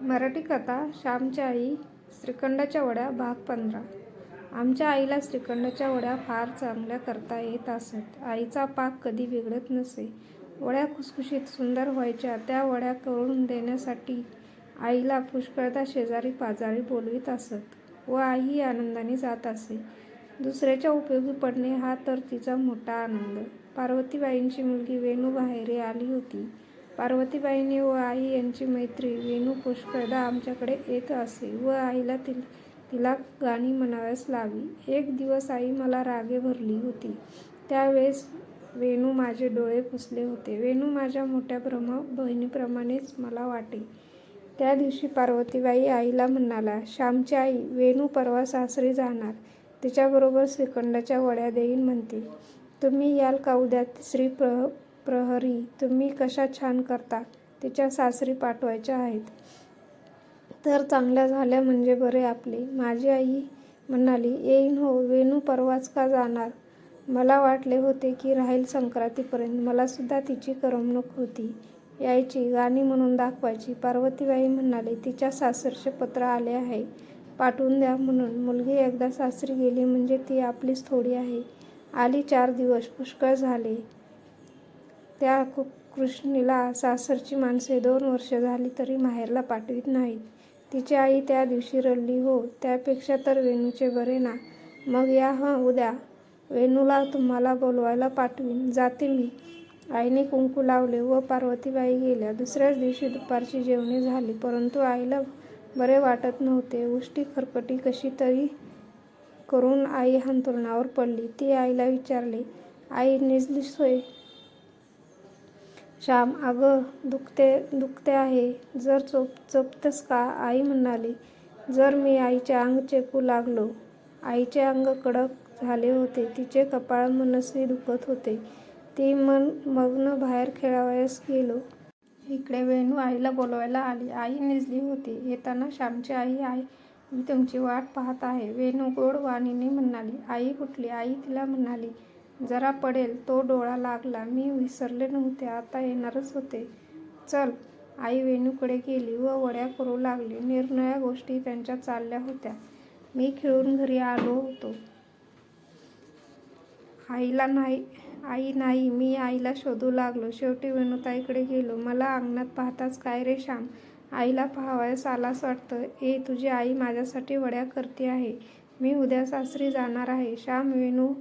मराठी कथा श्यामची आई श्रीखंडाच्या वड्या भाग पंधरा. आमच्या आईला श्रीखंडाच्या वड्या फार चांगल्या करता येत असत. आईचा पाक कधी बिघडत नसे. वड्या खुसखुशीत सुंदर व्हायच्या. त्या वड्या करून देण्यासाठी आईला पुष्कळदा शेजारी पाजारी बोलवीत असत व आईही आनंदाने जात असे. दुसऱ्याच्या उपयोगी पडणे हा तर तिचा मोठा आनंद. पार्वतीबाईंची मुलगी वेणू बाहेरी आली होती. पार्वतीबाईंनी व आई यांची मैत्री वेणू पुष्कळदा आमच्याकडे येत असे व आईला ति तिला गाणी म्हणाव्यास लावी. एक दिवस आई मला रागे भरली होती. त्यावेळेस वेणू माझे डोळे पुसले होते. वेणू माझ्या मोठ्या ब्रह्म बहिणीप्रमाणेच मला वाटे. त्या दिवशी पार्वतीबाई आईला म्हणाला श्यामची आई वेणू परवा सासरी जाणार. तिच्याबरोबर श्रीखंडाच्या वड्या देईन म्हणते. तुम्ही याल का उद्या? श्री प्र प्रहरी तुम्ही कशा छान करता? तिच्या सासरी पाठवायच्या आहेत. तर चांगल्या झाल्या म्हणजे बरे आपले. माझी आई म्हणाली येईन हो वेणू परवाच का जाणार? मला वाटले होते की राहील संक्रांतीपर्यंत. मलासुद्धा तिची करमणूक होती. यायची गाणी म्हणून दाखवायची. पार्वतीबाई म्हणाले तिच्या सासरचे पत्र आले आहे. पाठवून द्या म्हणून. मुलगी एकदा सासरी गेली म्हणजे ती आपलीच थोडी आहे. आली चार दिवस पुष्कळ झाले. त्या कु कृष्णीला सासरची माणसे दोन वर्ष झाली तरी माहेरला पाठवीत नाहीत. तिची आई त्या दिवशी रडली हो त्यापेक्षा तर वेणूचे बरे ना. मग या हं उद्या. वेणूला तुम्हाला बोलवायला पाठवीन. जाते मी. आईने कुंकू लावले व पार्वतीबाई गेल्या. दुसऱ्याच दिवशी दुपारची जेवणे झाली परंतु आईला बरे वाटत नव्हते. उष्टी खरकटी कशी तरी करून आई अंथरुणावर पडली. ती आईला विचारले आई निजली सोय श्याम अगं दुखते दुखते आहे. जर चोप चोपतस का? आई म्हणाली. जर मी आईचे अंग चेपू लागलो. आईचे अंग कडक झाले होते. तिचे कपाळ मनस्वी दुखत होते. ती मन मग्न बाहेर खेळावयास गेलो. इकडे वेणू आईला बोलवायला आली. आई निजली होती. येताना श्यामची आई आई मी तुमची वाट पाहत आहे. वेणू गोड वाणीने म्हणाली. आई कुठली? आई तिला म्हणाली जरा पडेल तो डोळा लागला. मी विसरले नव्हते. आता येणारच होते. चल. आई वेणूकडे गेली व वड्या करू लागली. निरनिळ्या गोष्टी त्यांच्या चालल्या होत्या. मी खेळून घरी आलो होतो. आईला नाही आई नाही. मी आईला शोधू लागलो. शेवटी वेणुताईकडे गेलो. मला अंगणात पाहताच काय रे श्याम? आईला पाहावयास आलास वाटतं. ए तुझी आई माझ्यासाठी वड्या करते आहे. मी उद्या सासरी जाणार आहे. श्याम वेणू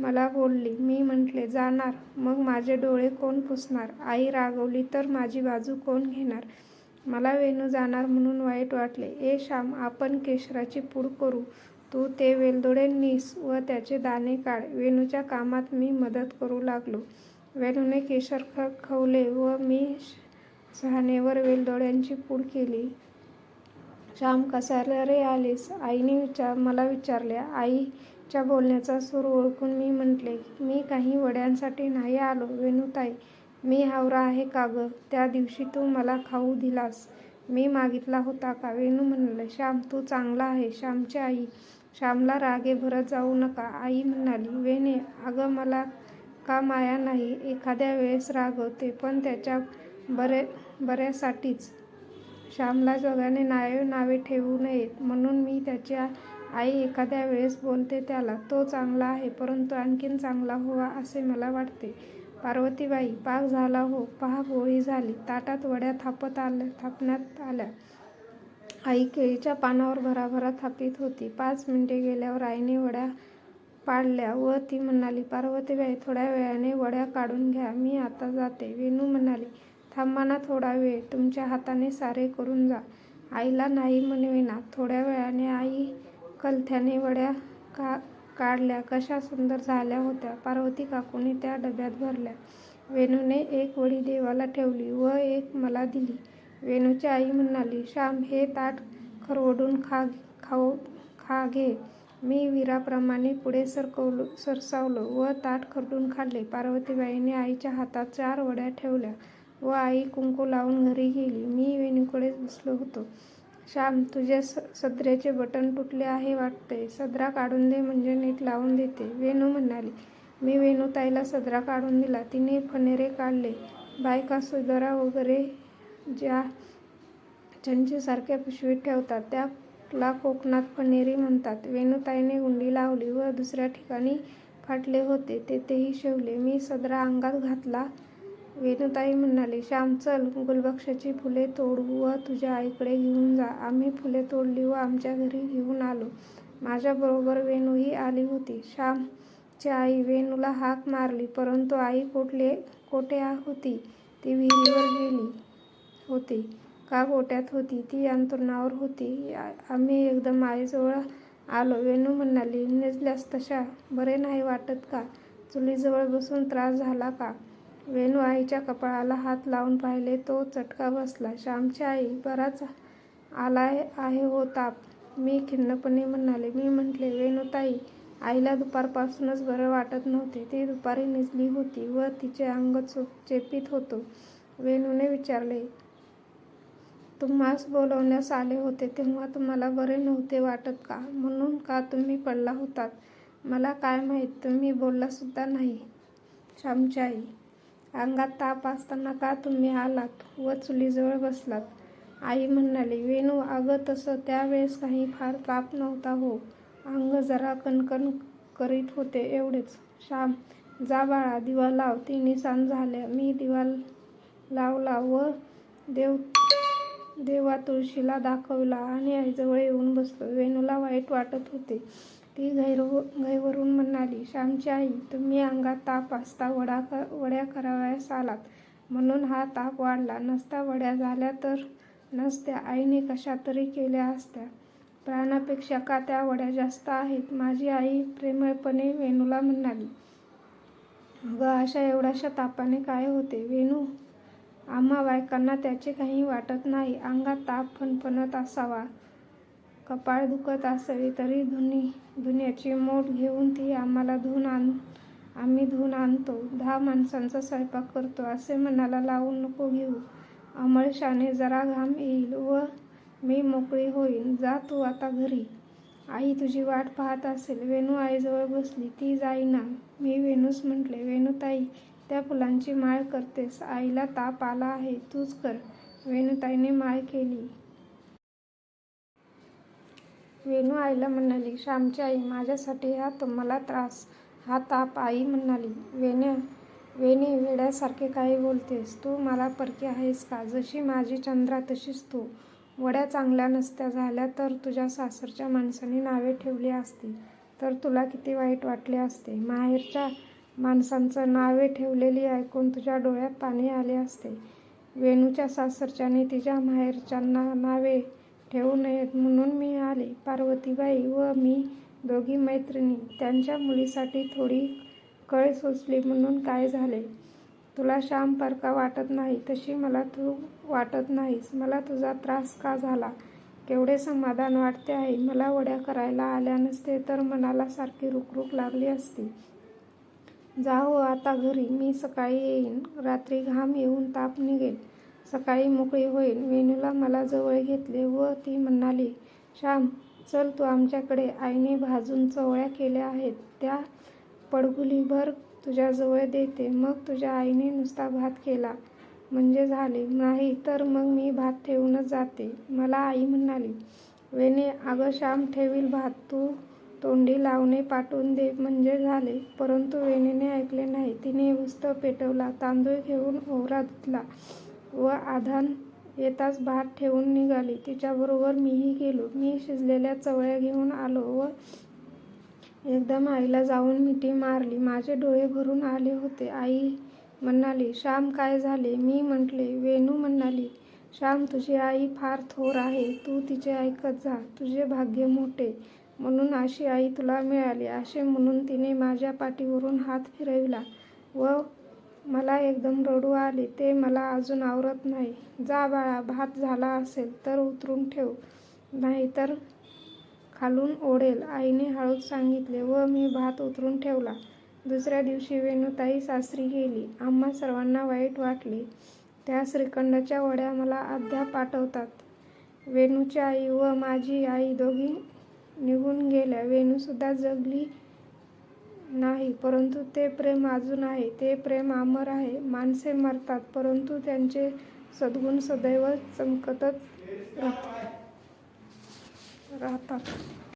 मला बोलली मी म्हटले जाणार. मग माझे डोळे कोण पुसणार? आई रागवली तर माझी बाजू कोण घेणार? मला वेणू जाणार म्हणून वाईट वाटले. ए श्याम आपण केशराची पूड करू. तू ते वेलदोडे नीस व त्याचे दाणे काढ. वेणूच्या कामात मी मदत करू लागलो. वेणूने केशर ख खवले व मी शहाणेवर वेलदोड्यांची पूड केली. श्याम कसा रे आलीस? आईने विचार मला विचारले च्या बोलण्याचा सूर ओळखून मी म्हटले मी काही वड्यांसाठी नाही आलो वेणूताई. मी हावरा आहे का गं? त्या दिवशी तू मला खाऊ दिलास. मी मागितला होता का? वेणू म्हणाले श्याम तू चांगला आहे श्यामची आई. श्यामला रागे भरत जाऊ नका. आई म्हणाली वेणे अगं मला का माया नाही? एखाद्या वेळेस रागवते पण त्याच्या बरे बऱ्यासाठीच. श्यामला जगाने नावे नावे ठेवू नयेत. म्हणून मी त्याच्या आई एखाद्या वेळेस बोलते त्याला तो चांगला आहे परंतु आणखीन चांगला हवा असे मला वाटते. पार्वतीबाई पाक झाला हो पहा गोळी झाली. ताटात वड्या थापत आल्या थापण्यात आल्या. आई केळीच्या पानावर भराभरा थापित होती. पाच मिनिटे गेल्यावर आईने वड्या पाडल्या व ती म्हणाली पार्वतीबाई थोड्या वेळाने वड्या काढून घ्या. मी आता जाते. वेणू म्हणाली थांबा ना थोडा वेळ. तुमच्या हाताने सारे करून जा. आईला नाही म्हणवेना थोड्या वेळाने आई कलथ्याने वड्या का काढल्या. कशा सुंदर झाल्या होत्या. पार्वती काकूने त्या डब्यात भरल्या. वेणूने एक वडी देवाला ठेवली व एक मला दिली. वेणूची आई म्हणाली श्याम हे ताट खरवडून खा खाऊ खा घे. मी वीराप्रमाणे पुढे सरकवलो सरसावलो व ताट खरडून खाल्ले. पार्वतीबाईने आईच्या हातात चार वड्या ठेवल्या. व आई कुंकू लावून घरी गेली. मी वेणूकडेच बसलो होतो. श्याम तुझ्या स सदऱ्याचे बटन तुटले आहे वाटते सदरा काढून दे म्हणजे नीट लावून देते. वेणू म्हणाली. मी वेणूताईला सदरा काढून दिला. तिने फनेरे काढले. बायका सुदरा वगैरे ज्या चंचीसारख्या पिशवीत ठेवतात त्याला कोकणात फनेरी म्हणतात. वेणूताईने गुंडी लावली व दुसऱ्या ठिकाणी फाटले होते. तेथेही शिवले. मी सदरा अंगात घातला वेणूताई म्हणाली श्याम चल गुलबक्षाची फुले तोडू व तुझ्या आईकडे घेऊन जा. आम्ही फुले तोडली व आमच्या घरी घेऊन आलो. माझ्याबरोबर वेणूही आली होती. श्यामची आई वेणूला हाक मारली परंतु आई कोठले कोठे होती? ती विहिरीवर गेली होती. का गोट्यात होती? ती अंथरुणावर होती. आम्ही एकदम आईजवळ आलो. वेणू म्हणाली निजल्यास तशा बरे नाही वाटत का? चुलीजवळ बसून त्रास झाला का? वेणू आईच्या कपाळाला हात लावून पाहिले. तो चटका बसला. श्यामची आई बराच आला आहे हो ताप. मी खिन्नपणे म्हणाले. मी म्हटले वेणूताई आईला दुपारपासूनच बरं वाटत नव्हते. ती दुपारी निजली होती व तिचे अंग चेपित होतो. वेणूने विचारले तुम्हास बोलवण्यास आले होते तेव्हा तुम्हाला बरे नव्हते वाटत का? म्हणून का तुम्ही पडला होतात? मला काय माहीत? तुम्ही बोललासुद्धा नाही. श्यामची आई अंगात ताप असताना का तुम्ही आलात व चुलीजवळ बसलात? आई म्हणाली वेणू अगं तसं त्यावेळेस काही फार ताप नव्हता हो. अंग जरा कणकण करीत होते एवढेच. श्याम जा बाळा दिवा लाव. तिन्ही सांज झाल्या. मी दिवा लावला व देव देवा तुळशीला दाखवला आणि आईजवळ येऊन बसलो. वेणूला वाईट वाटत होते. ती गैर गैवरून श्यामची आई तुम्ही अंगात ताप असता वडा क वड्या करावयास आलात. म्हणून हा ताप वाढला. नसता वड्या झाल्या तर नसत्या. आईने कशा तरी केल्या असत्या. प्राणापेक्षा का त्या वड्या जास्त आहेत? माझी आई प्रेमळपणे वेणूला म्हणाली. अगं अशा एवढ्याशा तापाने काय होते? वेणू? आम्हा बायकांना त्याचे काही वाटत नाही. अंगात ताप फणफणत असावा. कपाळ दुखत असावे तरी धुनी धुण्याची मोठ घेऊन ती आम्हाला धुवून आण आम्ही धुवून आणतो. दहा माणसांचा स्वयंपाक करतो असे मनाला लावून नको घेऊ. अमळशाने जरा घाम येईल व मी मोकळी होईन. जा तू आता घरी. आई तुझी वाट पाहत असेल. वेणू आईजवळ बसली. ती जाईना. मी वेणूस म्हटले वेणूताई त्या फुलांची माळ करतेस. आईला ताप आला आहे. तूच कर. वेणूताईने माळ केली. वेणू आईला म्हणाली श्यामची आई माझ्यासाठी हा तुम्हाला त्रास हा ताप आई म्हणाली वेण्या वेणी वेड्यासारखे काही बोलतेस तू मला परकी आहेस का? जशी माझी चंद्रा तशीच तू. वड्या चांगल्या नसत्या झाल्या तर तुझ्या सासरच्या माणसांनी नावे ठेवली असती तर तुला किती वाईट वाटले असते. माहेरच्या माणसांचं नावे ठेवलेली ऐकून तुझ्या डोळ्यात पाणी आले असते. वेणूच्या सासरच्याने तिच्या माहेरच्यांना नावे ठेवू नयेत म्हणून मी आले. पार्वतीबाई व मी दोघी मैत्रिणी. त्यांच्या मुलीसाठी थोडी कळ सोचली म्हणून काय झाले? तुला श्याम परका वाटत नाही तशी मला तू वाटत नाहीस. मला तुझा त्रास का झाला? केवढे समाधान वाटते आहे? मला वड्या करायला आल्या नसते तर मनाला सारखी रुकरुक लागली असती. हो आता घरी. मी सकाळी येईन. रात्री घाम येऊन ताप निघेल. सकाळी मोकळी होईल. वेणूला मला जवळ घेतले व ती म्हणाली श्याम चल तू आमच्याकडे. आईने भाजून चवळ्या केल्या आहेत. त्या पडगुलीभर तुझ्याजवळ देते. मग तुझ्या आईने नुसता भात केला. म्हणजे झाले. नाही तर मग मी भात ठेवूनच जाते. मला आई म्हणाली वेणे अगं श्याम ठेवील भात. तू तोंडी लावणे पाठवून दे. म्हणजे झाले. परंतु वेणीने ऐकले नाही. तिने उस्त पेटवला तांदूळ घेऊन ओवरा धुतला. व आधान येताच भात ठेवून निघाली. तिच्याबरोबर मीही गेलो. मी शिजलेल्या चवळ्या घेऊन आलो व एकदम आईला जाऊन मिठी मारली. माझे डोळे भरून आले होते. आई म्हणाली श्याम काय झाले? मी म्हटले वेणू म्हणाली श्याम तुझी आई फार थोर आहे. तू तिचे ऐकत जा. तुझे भाग्य मोठे. म्हणून अशी आई तुला मिळाली. असे म्हणून तिने माझ्या पाठीवरून हात फिरविला व मला एकदम रडू आले ते मला अजून आवरत नाही. जा बाळा भात झाला असेल तर उतरून ठेव नाहीतर खालून ओढेल. आईने हळूच सांगितले व मी भात उतरून ठेवला. दुसऱ्या दिवशी वेणूताई सासरी गेली. आम्हा सर्वांना वाईट वाटले. त्या श्रीखंडाच्या वड्या मला अद्याप पाठवतात. वेणूची आई व माझी आई दोघी निघून गेल्या. वेणूसुद्धा जगली नाही परंतु ते प्रेम अजून आहे. ते प्रेम अमर आहे. माणसे मरतात परंतु त्यांचे सद्गुण सदैव चमकतच राहतात.